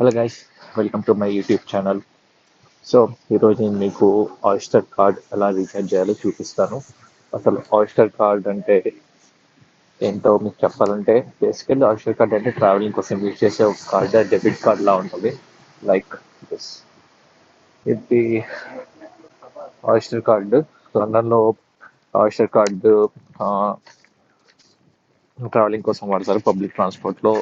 Hello guys welcome to my YouTube channel so ఈరోజు నేను మీకు ఆయిస్టర్ కార్డ్ ఎలా రీఛార్జ్ చేయాలో చూపిస్తాను. అసలు ఆయిస్టర్ కార్డ్ అంటే ఏంటో మీకు చెప్పాలంటే బేసికల్లీ ఆయిస్టర్ కార్డ్ అంటే ట్రావెలింగ్ కోసం యూజ్ చేసే ఒక కార్డ్ డెబిట్ కార్డ్ లా ఉంటుంది. లైక్ దిస్ ఇది ఆయిస్టర్ కార్డు లండన్లో ఆయిస్టర్ కార్డు ట్రావెలింగ్ కోసం వాడతారు పబ్లిక్ ట్రాన్స్పోర్ట్లో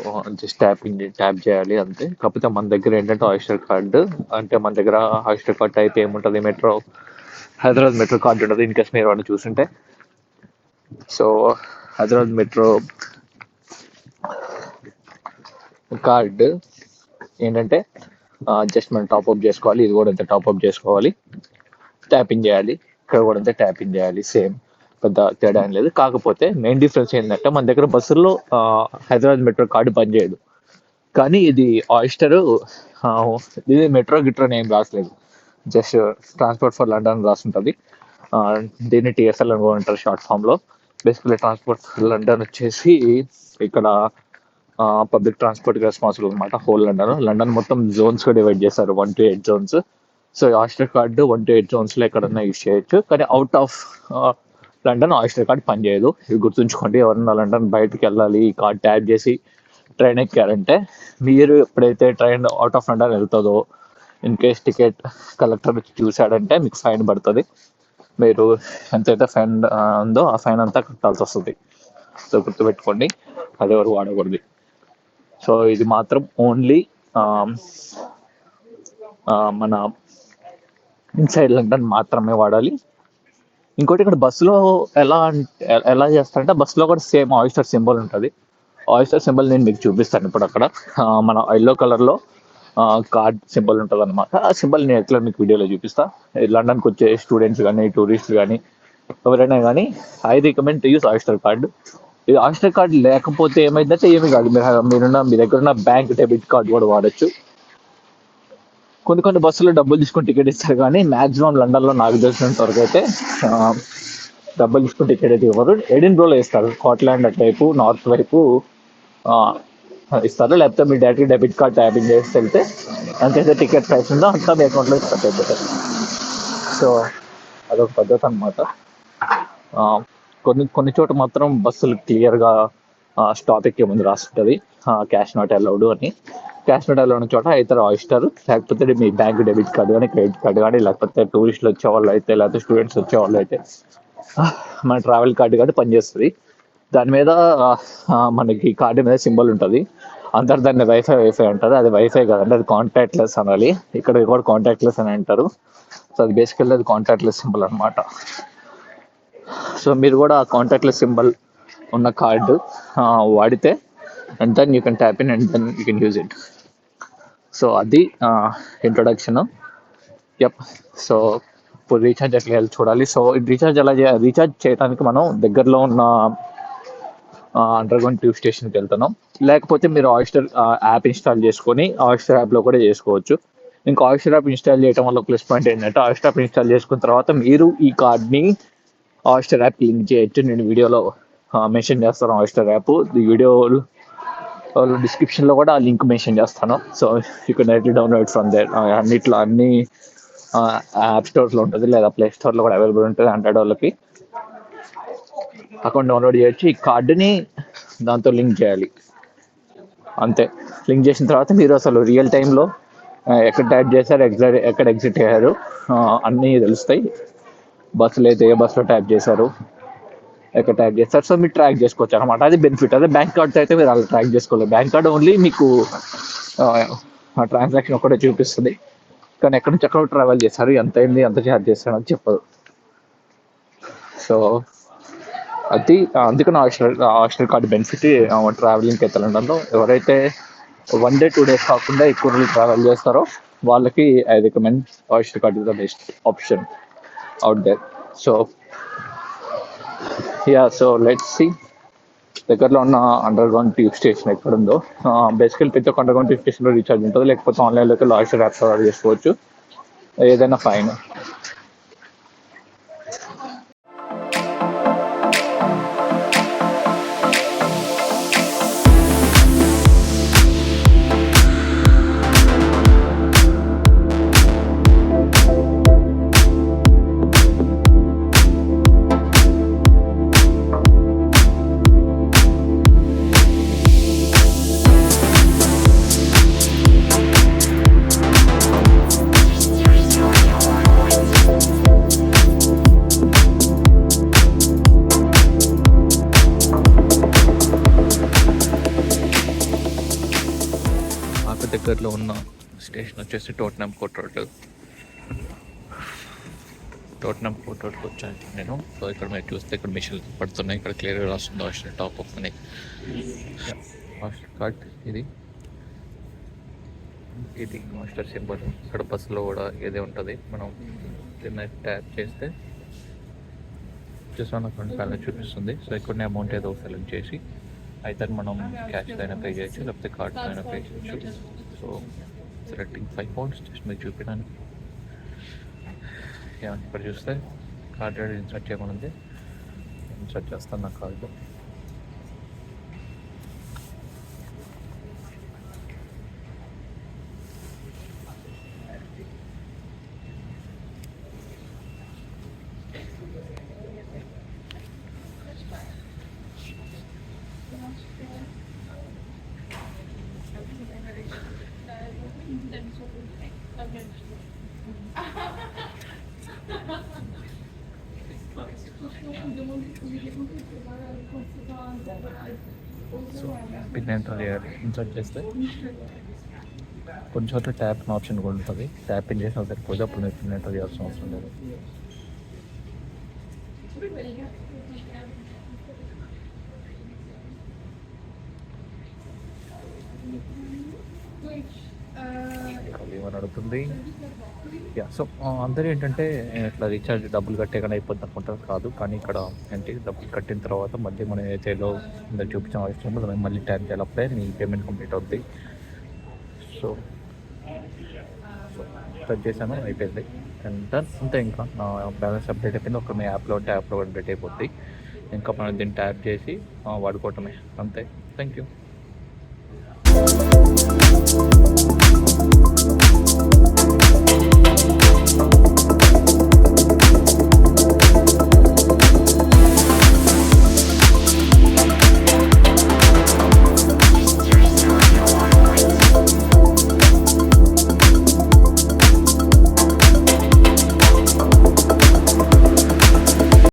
జస్ట్ ట్యాపింగ్ ట్యాప్ చేయాలి అంతే. కాకపోతే మన దగ్గర ఏంటంటే ఆయిస్టర్ కార్డు అంటే మన దగ్గర ఆయిస్టర్ కార్డ్ టైప్ ఏముంటుంది? మెట్రో హైదరాబాద్ మెట్రో కార్డు ఉంటుంది ఇన్ కేస్ మీరు వాడిని చూసుంటే. సో హైదరాబాద్ మెట్రో కార్డు ఏంటంటే జస్ట్ మనం టాప్అప్ చేసుకోవాలి ఇది కూడా అంతే టాప్అప్ చేసుకోవాలి. ట్యాపింగ్ చేయాలి ఇక్కడ కూడా అంతే ట్యాపింగ్ చేయాలి సేమ్ పెద్ద తేడా ఏం లేదు. కాకపోతే మెయిన్ డిఫరెన్స్ ఏంటంటే మన దగ్గర బస్సుల్లో హైదరాబాద్ మెట్రో కార్డు పనిచేయదు కానీ ఇది ఆయిస్టర్ ఇది మెట్రో గిట్రో ఏం రాసలేదు. జస్ట్ ట్రాన్స్పోర్ట్ ఫర్ లండన్ రాస్తుంటుంది దీన్ని టీఎస్ఎల్ అని కూడా అంటారు షార్ట్ ఫామ్లో. బేసికలీ ట్రాన్స్పోర్ట్ ఫర్ లండన్ వచ్చేసి ఇక్కడ పబ్లిక్ ట్రాన్స్పోర్ట్ రెస్పాన్సిబుల్ అనమాట హోల్ లండన్. లండన్ మొత్తం జోన్స్గా డివైడ్ చేశారు one two eight zones. So oyster card one two eight జోన్స్లో ఎక్కడన్నా యూజ్ చేయొచ్చు. కానీ out of London oyster card పనిచేయదు ఇవి గుర్తుంచుకోండి. ఎవరన్నా లండన్ బయటకు వెళ్ళాలి ఈ కార్డ్ ట్యాప్ చేసి ట్రైన్ ఎక్కారంటే మీరు ఎప్పుడైతే ట్రైన్ అవుట్ ఆఫ్ లండన్ వెళ్తుందో ఇన్ కేస్ టికెట్ కలెక్టర్ చూశాడంటే మీకు ఫైన్ పడుతుంది. మీరు ఎంతైతే ఫైన్ ఉందో ఆ ఫైన్ అంతా కట్టాల్సి వస్తుంది. సో గుర్తుపెట్టుకోండి అది ఎవరు వాడకూడదు. సో ఇది మాత్రం ఓన్లీ మన ఇన్సైడ్ లండన్ మాత్రమే వాడాలి. ఇంకోటి ఇక్కడ బస్సులో ఎలా ఎలా చేస్తారంటే బస్సులో కూడా సేమ్ ఆయిస్టర్ సింబల్ ఉంటుంది. ఆయిస్టర్ సింబల్ నేను మీకు చూపిస్తాను ఇప్పుడు అక్కడ. మన ఎల్లో కలర్లో కార్డ్ సింబల్ ఉంటుంది అనమాట ఆ సింబల్ నేను ఎట్లా మీకు వీడియోలో చూపిస్తా. లండన్కి వచ్చే స్టూడెంట్స్ కానీ టూరిస్టులు కానీ ఎవరైనా కానీ I recommend to use oyster card. ఇది ఆయిస్టర్ కార్డు లేకపోతే ఏమైందంటే ఏమి కాదు. మీరు మీరున్న మీ దగ్గర ఉన్న బ్యాంక్ డెబిట్ కార్డు కూడా వాడచ్చు. కొన్ని కొన్ని బస్సులో డబ్బులు తీసుకొని టికెట్ ఇస్తారు కానీ మ్యాక్సిమం లండన్లో నాకు తెలిసినంత వరకు అయితే డబ్బులు తీసుకుని టికెట్ అయితే ఇవ్వరు. ఎడిన్బ్రోలో ఇస్తారు. స్కాట్లాండ్ అటువైపు నార్త్ వైపు ఇస్తారు. లేకపోతే మీ డైరెక్ట్ డెబిట్ కార్డ్ ట్యాపింగ్ చేసి వెళ్తే అంతైతే టికెట్ ప్రైస్ ఉందో అంతా మీ అకౌంట్లో కట్ అయిపోతారు సో అదొక పద్ధతి అనమాట కొన్ని కొన్ని చోట మాత్రం బస్సులు క్లియర్గా స్టాప్ ఎక్కే ముందు ఉంటుంది క్యాష్ నాట్ అలౌడ్ అని. క్యాష్ నాట్ చోట అయితే ఆయిస్టర్ లేకపోతే మీ బ్యాంక్ డెబిట్ కార్డు కానీ క్రెడిట్ కార్డు కానీ లేకపోతే టూరిస్టులు వచ్చే వాళ్ళు అయితే లేకపోతే స్టూడెంట్స్ వచ్చే వాళ్ళు అయితే మన ట్రావెల్ కార్డు కానీ పనిచేస్తుంది. దాని మీద మనకి కార్డు మీద సింబల్ ఉంటుంది. అందరు దాన్ని వైఫై వైఫై అంటారు. అది వైఫై కాదండి అది కాంటాక్ట్ లెస్ అనాలి. ఇక్కడ కూడా కాంటాక్ట్ లెస్ అని అంటారు. సో అది బేసికల్లీ అది కాంటాక్ట్ లెస్ సింబల్ అనమాట సో మీరు కూడా ఆ కాంటాక్ట్ లెస్ సింబల్ ఉన్న కార్డు వాడితే and then you can tap in and then you can use it so అది ఇంట్రొడక్షన్ యప్ సో ఇప్పుడు రీఛార్జ్ ఎట్లా చూడాలి. సో రీఛార్జ్ ఎలా చేయాలి? రీఛార్జ్ చేయడానికి మనం దగ్గరలో ఉన్న అండర్గ్రౌండ్ ట్యూబ్ స్టేషన్కి వెళ్తున్నాం. లేకపోతే మీరు ఆయిస్టర్ యాప్ ఇన్స్టాల్ చేసుకొని ఆయిస్టర్ యాప్లో కూడా చేసుకోవచ్చు. ఇంకా ఆయిస్టర్ యాప్ ఇన్స్టాల్ చేయడం వల్ల ప్లస్ పాయింట్ ఏంటంటే ఆయిస్టర్ యాప్ ఇన్స్టాల్ చేసుకున్న తర్వాత మీరు ఈ కార్డ్ని ఆయిస్టర్ యాప్ లింక్ చేయొచ్చు. నేను వీడియోలో మెన్షన్ చేస్తాను ఆయిస్టర్ యాప్ ఈ వీడియో డిస్క్రిప్షన్లో కూడా ఆ లింక్ మెన్షన్ చేస్తాను. So you can directly download from there అన్నిట్లో అన్ని యాప్ స్టోర్స్లో ఉంటుంది లేదా ప్లే స్టోర్లో కూడా అవైలబుల్ ఉంటుంది హండ్రెడ్ వాళ్ళకి. అకౌంట్ డౌన్లోడ్ చేయొచ్చు. ఈ కార్డుని దాంతో లింక్ చేయాలి. అంతే. లింక్ చేసిన తర్వాత మీరు అసలు రియల్ టైంలో ఎక్కడ టైప్ చేశారు ఎగ్జిట్ ఎక్కడ ఎగ్జిట్ అయ్యారు అన్నీ తెలుస్తాయి. బస్సులు అయితే ఏ బస్సులో టైప్ చేశారు ఎక్కడ ట్రాక్ చేస్తారు. సో మీరు ట్రాక్ చేసుకోవచ్చు అనమాట అది బెనిఫిట్ అదే బ్యాంక్ కార్డ్తో అయితే మీరు అలా ట్రాక్ చేసుకోలేదు బ్యాంక్ కార్డ్ ఓన్లీ మీకు ఆ ట్రాన్సాక్షన్ ఒకటే చూపిస్తుంది. కానీ ఎక్కడి నుంచి ఎక్కడ ట్రావెల్ చేశారు ఎంత అయింది ఎంత ఛార్జ్ చేస్తాడు అని చెప్పదు. సో అది అందుకని హాస్టల్ హాస్టల్ కార్డ్ బెనిఫిట్ ట్రావెలింగ్కి అయితే ఎవరైతే వన్ డే టూ డేస్ కాకుండా ఎక్కువ రోజులు ట్రావెల్ చేస్తారో వాళ్ళకి I recommend oyster card is the best option out there so ya so let's see దగ్గరలో ఉన్న అండర్ గ్రౌండ్ ట్యూబ్ స్టేషన్ ఎక్కడ ఉందో బేసికల్ ప్రతి ఒక్క అండర్ గ్రౌండ్ ట్యూబ్ స్టేషన్లో రీఛార్జ్ ఉంటుంది లేకపోతే ఆన్లైన్లోకి లాస్ట్ యాప్స్ ఆర్డర్ చేసుకోవచ్చు. ఏదైనా ఫైన్ దగ్గరలో ఉన్న స్టేషన్ వచ్చేసి Tottenham court road Tottenham court రోడ్కి వచ్చాను నేను. సో ఇక్కడ మీరు చూస్తే ఇక్కడ మిషన్ పడుతున్నాయి. ఇక్కడ క్లియర్గా రాస్తుంది హాస్టల్ టాప్ ఆఫ్ అని హాస్టల్ కార్డ్ ఇది. ఇది మాస్టర్ సింబల్. ఇక్కడ బస్సులో కూడా ఇదే ఉంటుంది. మనం దీన్ని ట్యాప్ చేస్తే చూసాను అకౌంట్ బ్యాలెన్స్ చూపిస్తుంది. సో ఇక్కడ అమౌంట్ ఏదో సెలెక్ట్ చేసి అయితే మనం క్యాష్ అయినా పే చేయొచ్చు లేకపోతే కార్డ్ అయినా పే చేయొచ్చు. So selecting five pounds just మీకు చూపించడానికి. ఏమంటే ఇక్కడ చూస్తే కార్డ్ ఇన్సర్ట్ చేయమని ఉంది ఇన్సర్ట్ చేస్తాను నా కార్డు సో పిన్ ఎంటర్ చేయాలి ఇన్సర్ట్ చేస్తే. కొన్ని చోట్ల ట్యాప్ ఆప్షన్ కూడా ఉంటుంది. ట్యాప్ ఇన్ చేసిన సరిపోతే అప్పుడు మీరు పిన్ ఎంటర్ చేయాల్సిన అవసరం లేదు. ఏమని అడుగుతుంది? యా సో అందరూ ఏంటంటే ఇట్లా రీఛార్జ్ డబ్బులు కట్టే కానీ అయిపోద్ది అనుకుంటారు కాదు. కానీ ఇక్కడ ఏంటి డబ్బులు కట్టిన తర్వాత మళ్ళీ మనం ఏదైతే ఇందులో చూపించిన అవసరం మనం మళ్ళీ ట్యాప్ చేయాలి అప్పుడే మీ పేమెంట్ కంప్లీట్ అవుద్ది. సో టచ్ చేశాను అయిపోయింది. అండ్ అంతే ఇంకా. నా బ్యాలెన్స్ అప్డేట్ అయిపోయింది. ఒక మీ యాప్లో ఉంటే యాప్లో అప్డేట్ అయిపోద్ది. ఇంకా మనం దీన్ని ట్యాప్ చేసి వాడుకోవటమే. అంతే. Thank you